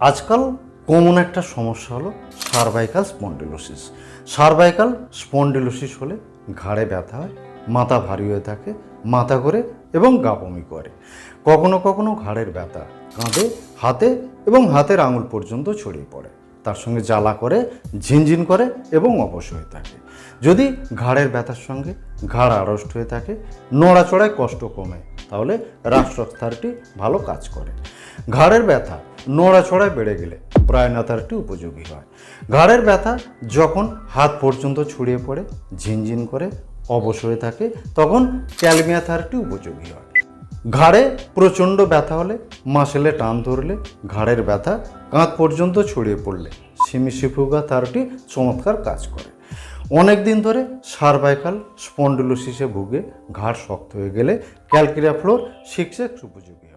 আজকাল কমন একটা সমস্যা হলো সার্ভাইকাল স্পন্ডিলোসিস সার্ভাইকাল স্পন্ডিলোসিস হলে ঘাড়ে ব্যথা হয়, মাথা ভারী হয়ে থাকে, মাথা করে এবং গা বমি করে। কখনো কখনো ঘাড়ের ব্যথা, কাঁধে, হাতে এবং হাতের আঙুল পর্যন্ত ছড়িয়ে পড়ে। তার সঙ্গে জ্বালা করে, ঝিনঝিন করে এবং অবশ হয়ে থাকে। যদি ঘাড়ের ব্যথার সঙ্গে ঘাড় আড়ষ্ট হয়ে থাকে, নড়াচড়ায় কষ্ট কমে, তাহলে রাষ্ট্রক থার্টি ভালো কাজ করে। ঘাড়ের ব্যথা নড়াচড়ায় বেড়ে গেলে। ব্রায়না থার্টি উপযোগী হয়। ঘাড়ের ব্যথা যখন হাত পর্যন্ত ছড়িয়ে পড়ে, ঝিনঝিন করে অবশ হয়ে থাকে, তখন ক্যালমিয়া থার্টি উপযোগী হয়। ঘাড়ে প্রচণ্ড ব্যথা হলে, মাসেলে টান ধরলে, ঘাড়ের ব্যথা কাঁধ পর্যন্ত ছড়িয়ে পড়লে সিমিসিফুগা থার্টি চমৎকার কাজ করে। অনেক দিন ধরে সার্ভাইকাল স্পন্ডিলোসিসে ভুগে ঘাড় শক্ত হয়ে গেলে ক্যালকিরিয়া ফ্লোর সিক্স এক্স উপযোগী